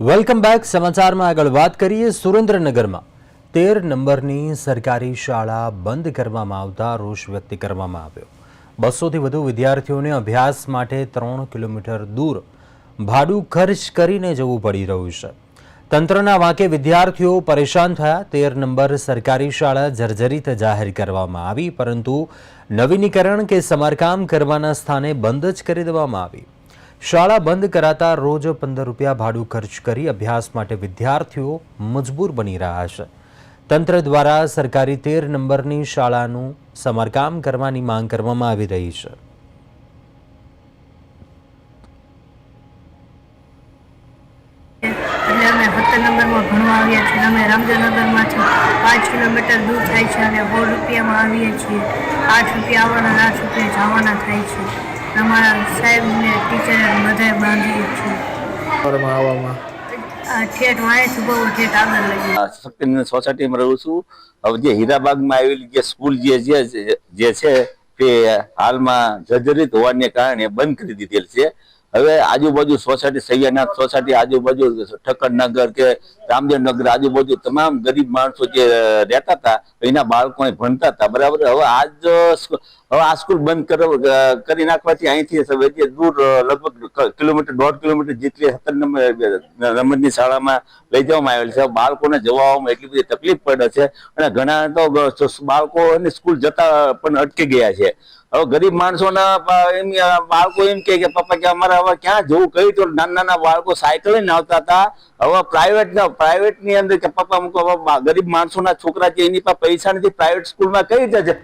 Welcome back સમાચારમાં આગળ વાત કરીએ સુરેન્દ્રનગરમાં. તેર નંબરની સરકારી શાળા બંધ કરવામાં આવતા રોષ વ્યક્ત કરવામાં આવ્યો. બસોથી વધુ વિદ્યાર્થીઓને અભ્યાસ માટે ત્રણ કિલોમીટર દૂર ભાડું ખર્ચ કરીને જવું પડી રહ્યું છે. તંત્રના વાંકે વિદ્યાર્થીઓ પરેશાન થયા. તેર નંબર સરકારી શાળા જર્જરિત જાહેર કરવામાં આવી, પરંતુ નવીનીકરણ કે સમારકામ કરવાના સ્થાને બંધ જ કરી દેવામાં આવી. શાળા બંધ કરાતા રોજ પંદર રૂપિયા ભાડું ખર્ચ કરી અભ્યાસ માટે વિદ્યાર્થીઓ મજબૂર બની રહ્યા છે. તંત્ર દ્વારા સરકારી તેર નંબરની શાળાનું સમારકામ કરવાની માંગ કરવામાં આવી રહી છે. આઠ રૂપિયા આવવાના, આઠ રૂપિયા જવાના થાય છે. અમારા સાહેબને ટીચરને બધાએ બાંધી છું ફોરમાં આવવામાં ઠેઠ વાંચે બહુ ઠેઠ આગળ લઈ સત્યની સોસાયટીમાં રહું છું. હવે જે હીરાબાગમાં આવેલી જે સ્કૂલ જે જે જે છે તે હાલમાં જર્જરિત હોવાને કારણે બંધ કરી દીધેલ છે. હવે આજુબાજુ સોસાયટી સૈયાનાથ સોસાયટી, આજુબાજુ ઠક્કરનગર કે રામદેવનગર આજુબાજુ તમામ ગરીબ માણસો જે રહેતા હતા, એના બાળકો ભણતા હતા, બરાબર? હવે આજ હવે આ સ્કૂલ બંધ કર- નાખવાથી અહીંથી દૂર લગભગ કિલોમીટર, દોઢ કિલોમીટર જેટલી સત્તર નંબરની શાળામાં લઈ જવામાં આવેલ છે. બાળકોને જવામાં એટલી બધી તકલીફ પડે છે અને ઘણા તો બાળકો સ્કૂલ જતા પણ અટકી ગયા છે. હવે ગરીબ માણસોના એમ બાળકો એમ કે, પપ્પા, કે અમારે હવે ક્યાં જવું? કહ્યું તો નાના નાના બાળકો સાયકલ ને આવતા હતા. હવે પ્રાઇવેટ પ્રાઇવેટની અંદર કે, પપ્પા મૂકો ગરીબ માણસોના છોકરા છે, એની પાસે પૈસા નથી પ્રાઇવેટ સ્કૂલમાં કઈ રીતે